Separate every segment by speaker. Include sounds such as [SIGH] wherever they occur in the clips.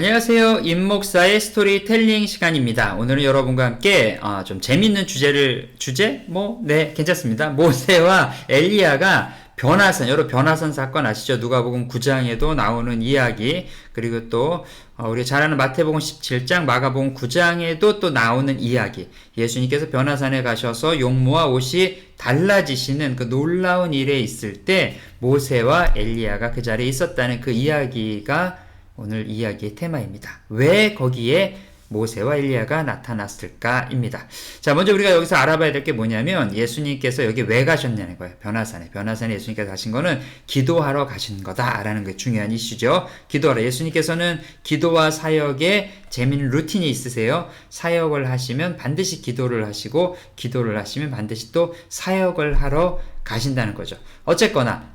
Speaker 1: 안녕하세요. 임목사의 스토리텔링 시간입니다. 오늘은 여러분과 함께 어, 좀 재밌는 주제를 주제 뭐 네 괜찮습니다. 모세와 엘리야가 변화선 여러 변화선 사건 아시죠? 누가복음 9장에도 나오는 이야기 그리고 또 어, 우리 잘 아는 마태복음 17장 마가복음 9장에도 또 나오는 이야기 예수님께서 변화산에 가셔서 용모와 옷이 달라지시는 그 놀라운 일에 있을 때 모세와 엘리야가 그 자리에 있었다는 그 이야기가 오늘 이야기의 테마입니다. 왜 거기에 모세와 엘리야가 나타났을까입니다. 자, 먼저 우리가 여기서 알아봐야 될 게 뭐냐면 예수님께서 여기 왜 가셨냐는 거예요. 변화산에. 변화산에 예수님께서 가신 거는 기도하러 가신 거다라는 게 중요한 이슈죠. 기도하러. 예수님께서는 기도와 사역에 재미있는 루틴이 있으세요. 사역을 하시면 반드시 기도를 하시고 기도를 하시면 반드시 또 사역을 하러 가신다는 거죠. 어쨌거나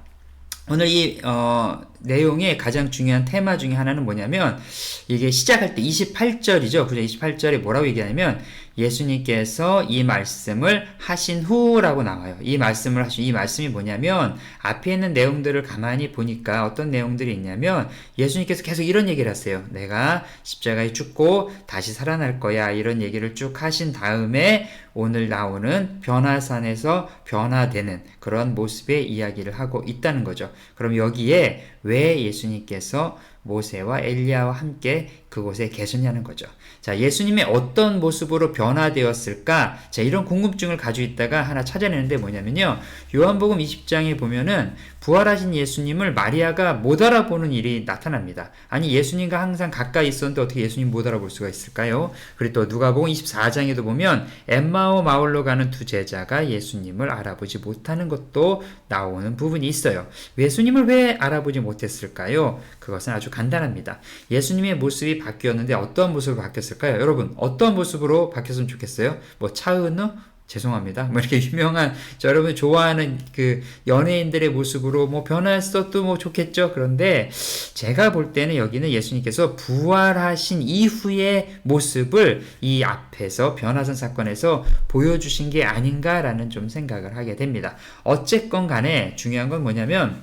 Speaker 1: 오늘 이 어, 내용의 가장 중요한 테마 중에 하나는 뭐냐면 이게 시작할 때 28절이죠. 그죠? 28절에 뭐라고 얘기하냐면 예수님께서 이 말씀을 하신 후라고 나와요. 이 말씀을 하신 이 말씀이 뭐냐면 앞에 있는 내용들을 가만히 보니까 어떤 내용들이 있냐면 예수님께서 계속 이런 얘기를 하세요. 내가 십자가에 죽고 다시 살아날 거야. 이런 얘기를 쭉 하신 다음에 오늘 나오는 변화산에서 변화되는 그런 모습의 이야기를 하고 있다는 거죠. 그럼 여기에 왜 예수님께서 모세와 엘리야와 함께 그곳에 계셨냐는 거죠. 자, 예수님의 어떤 모습으로 변화되었을까? 자, 이런 궁금증을 가지고 있다가 하나 찾아내는데 뭐냐면요. 요한복음 20장에 보면은 부활하신 예수님을 마리아가 못 알아보는 일이 나타납니다. 아니, 예수님과 항상 가까이 있었는데 어떻게 예수님 못 알아볼 수가 있을까요? 그리고 또 누가복음 24장에도 보면 엠마오 마을로 가는 두 제자가 예수님을 알아보지 못하는 것도 나오는 부분이 있어요. 예수님을 왜 알아보지 못했을까요? 그것은 아주 간단합니다. 예수님의 모습이 바뀌었는데 어떤 모습으로 바뀌었을까요? 여러분, 어떤 모습으로 바뀌었으면 좋겠어요? 뭐 차은우? 죄송합니다. 뭐 이렇게 [LAUGHS] 유명한 저 여러분 좋아하는 그 연예인들의 모습으로 뭐 변했어도 뭐 좋겠죠. 그런데 제가 볼 때는 여기는 예수님께서 부활하신 이후의 모습을 이 앞에서 변화선 사건에서 보여주신 게 아닌가라는 좀 생각을 하게 됩니다. 어쨌건 간에 중요한 건 뭐냐면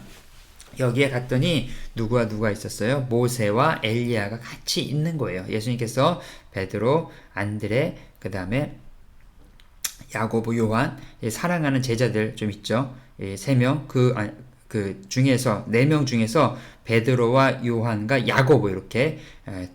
Speaker 1: 여기에 갔더니 누구와 누가 있었어요? 모세와 엘리야가 같이 있는 거예요. 예수님께서 베드로, 안드레, 그 다음에 야고보, 요한, 사랑하는 제자들 좀 있죠. 세 명, 그, 아, 그 중에서, 네 명 중에서 베드로와 요한과 야고보 이렇게,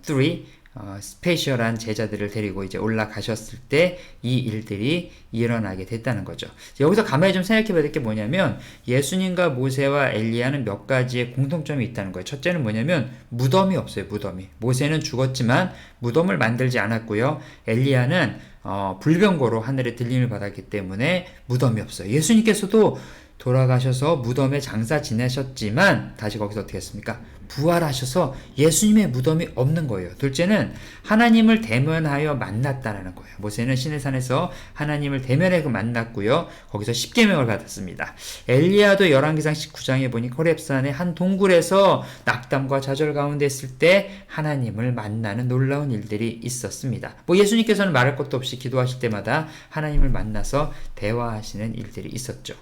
Speaker 1: three, 어, 스페셜한 제자들을 데리고 이제 올라가셨을 때 이 일들이 일어나게 됐다는 거죠. 여기서 가만히 좀 생각해 봐야 될 게 뭐냐면 예수님과 모세와 엘리야는 몇 가지의 공통점이 있다는 거예요. 첫째는 뭐냐면 무덤이 없어요. 무덤이. 모세는 죽었지만 무덤을 만들지 않았고요. 엘리야는 어, 불병거로 하늘에 들림을 받았기 때문에 무덤이 없어요. 예수님께서도 돌아가셔서 무덤에 장사 지내셨지만 다시 거기서 어떻게 했습니까? 부활하셔서 예수님의 무덤이 없는 거예요. 둘째는 하나님을 대면하여 만났다라는 거예요. 모세는 신의 산에서 하나님을 대면하고 만났고요. 거기서 십계명을 받았습니다. 엘리야도 열왕기상 19장에 보니 코렙산의 한 동굴에서 낙담과 좌절 가운데 있을 때 하나님을 만나는 놀라운 일들이 있었습니다. 뭐 예수님께서는 말할 것도 없이 기도하실 때마다 하나님을 만나서 대화하시는 일들이 있었죠.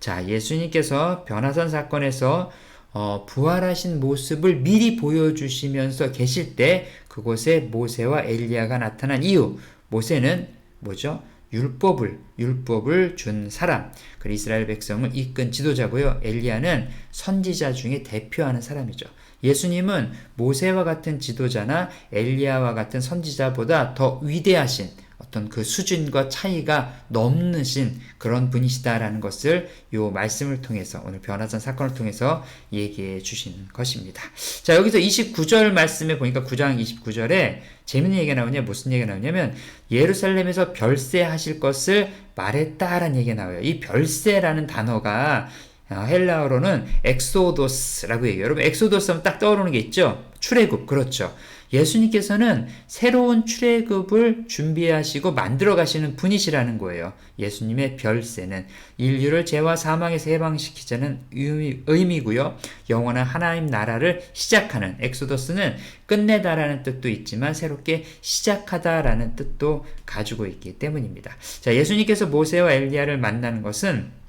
Speaker 1: 자, 예수님께서 변화산 사건에서 어, 부활하신 모습을 미리 보여주시면서 계실 때 그곳에 모세와 엘리야가 나타난 이유. 모세는 뭐죠? 율법을 율법을 준 사람. 그 이스라엘 백성을 이끈 지도자고요. 엘리야는 선지자 중에 대표하는 사람이죠. 예수님은 모세와 같은 지도자나 엘리야와 같은 선지자보다 더 위대하신 어떤 그 수준과 차이가 넘으신 그런 분이시다라는 것을 요 말씀을 통해서 오늘 변화산 사건을 통해서 얘기해 주시는 것입니다. 자, 여기서 29절 말씀에 보니까 9장 29절에 재밌는 얘기가 나오냐, 무슨 얘기가 나오냐면 예루살렘에서 별세하실 것을 말했다라는 얘기가 나와요. 이 별세라는 단어가 어, 헬라어로는 엑소도스라고 얘기해요. 여러분, 엑소도스 하면 딱 떠오르는 게 있죠? 출애굽, 그렇죠. 예수님께서는 새로운 출애굽을 준비하시고 만들어 가시는 분이시라는 거예요. 예수님의 별세는 인류를 죄와 사망에서 해방시키자는 의미, 고요 영원한 하나님 나라를 시작하는 엑소더스는 끝내다라는 뜻도 있지만 새롭게 시작하다라는 뜻도 가지고 있기 때문입니다. 자, 예수님께서 모세와 엘리야를 만나는 것은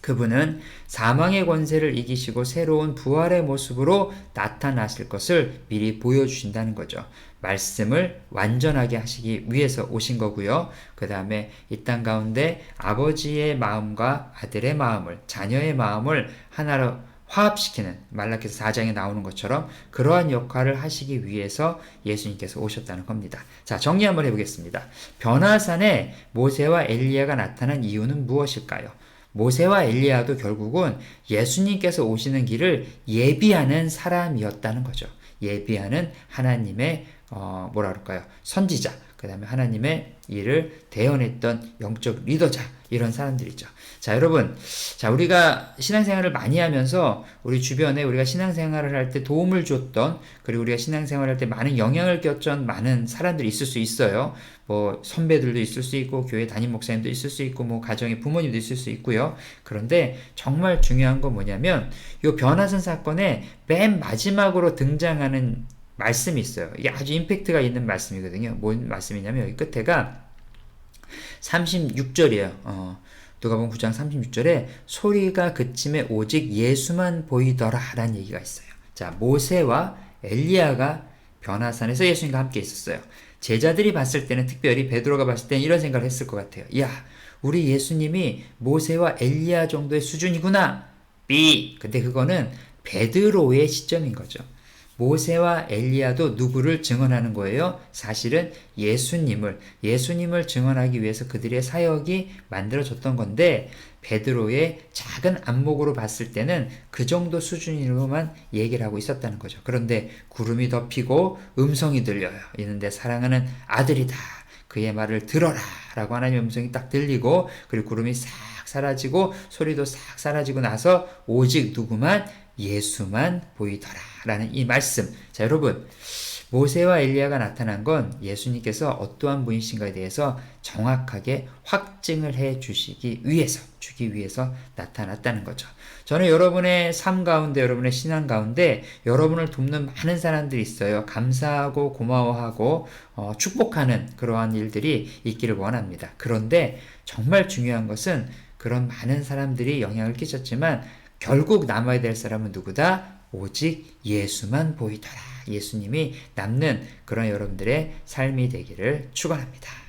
Speaker 1: 그분은 사망의 권세를 이기시고 새로운 부활의 모습으로 나타나실 것을 미리 보여주신다는 거죠. 말씀을 완전하게 하시기 위해서 오신 거고요. 그 다음에 이 땅 가운데 아버지의 마음과 아들의 마음을, 자녀의 마음을 하나로 화합시키는 말라기서 4장에 나오는 것처럼 그러한 역할을 하시기 위해서 예수님께서 오셨다는 겁니다. 자, 정리 한번 해보겠습니다. 변화산에 모세와 엘리야가 나타난 이유는 무엇일까요? 모세와 엘리야도 결국은 예수님께서 오시는 길을 예비하는 사람이었다는 거죠. 예비하는 하나님의 어, 뭐라 그럴까요? 선지자. 그 다음에 하나님의 일을 대언했던 영적 리더자. 이런 사람들이죠. 자, 여러분. 자, 우리가 신앙생활을 많이 하면서 우리 주변에 우리가 신앙생활을 할 때 도움을 줬던 그리고 우리가 신앙생활을 할 때 많은 영향을 꼈던 많은 사람들이 있을 수 있어요. 뭐 선배들도 있을 수 있고 교회 담임 목사님도 있을 수 있고 뭐 가정의 부모님도 있을 수 있고요. 그런데 정말 중요한 건 뭐냐면 요 변화선 사건의 맨 마지막으로 등장하는 말씀이 있어요. 이게 아주 임팩트가 있는 말씀이거든요. 뭔 말씀이냐면 여기 끝에가 36절이에요. 어, 누가복음 9장 36절에 소리가 그침에 오직 예수만 보이더라라는 얘기가 있어요. 자, 모세와 엘리야가 변화산에서 예수님과 함께 있었어요. 제자들이 봤을 때는 특별히 베드로가 봤을 때는 이런 생각을 했을 것 같아요. 야, 우리 예수님이 모세와 엘리야 정도의 수준이구나. 삐. 근데 그거는 베드로의 시점인 거죠. 모세와 엘리야도 누구를 증언하는 거예요? 사실은 예수님을 예수님을 증언하기 위해서 그들의 사역이 만들어졌던 건데 베드로의 작은 안목으로 봤을 때는 그 정도 수준으로만 얘기를 하고 있었다는 거죠. 그런데 구름이 덮이고 음성이 들려요. 이는데 사랑하는 아들이다. 그의 말을 들어라. 라고 하나님의 음성이 딱 들리고 그리고 구름이 싹 사라지고 소리도 싹 사라지고 나서 오직 누구만 예수만 보이더라. 라는 이 말씀. 자, 여러분. 모세와 엘리야가 나타난 건 예수님께서 어떠한 분이신가에 대해서 정확하게 확증을 해 주시기 위해서, 주기 위해서 나타났다는 거죠. 저는 여러분의 삶 가운데, 여러분의 신앙 가운데 여러분을 돕는 많은 사람들이 있어요. 감사하고 고마워하고 어, 축복하는 그러한 일들이 있기를 원합니다. 그런데 정말 중요한 것은 그런 많은 사람들이 영향을 끼쳤지만 결국 남아야 될 사람은 누구다? 오직 예수만 보이더라. 예수님이 남는 그런 여러분들의 삶이 되기를 축원합니다.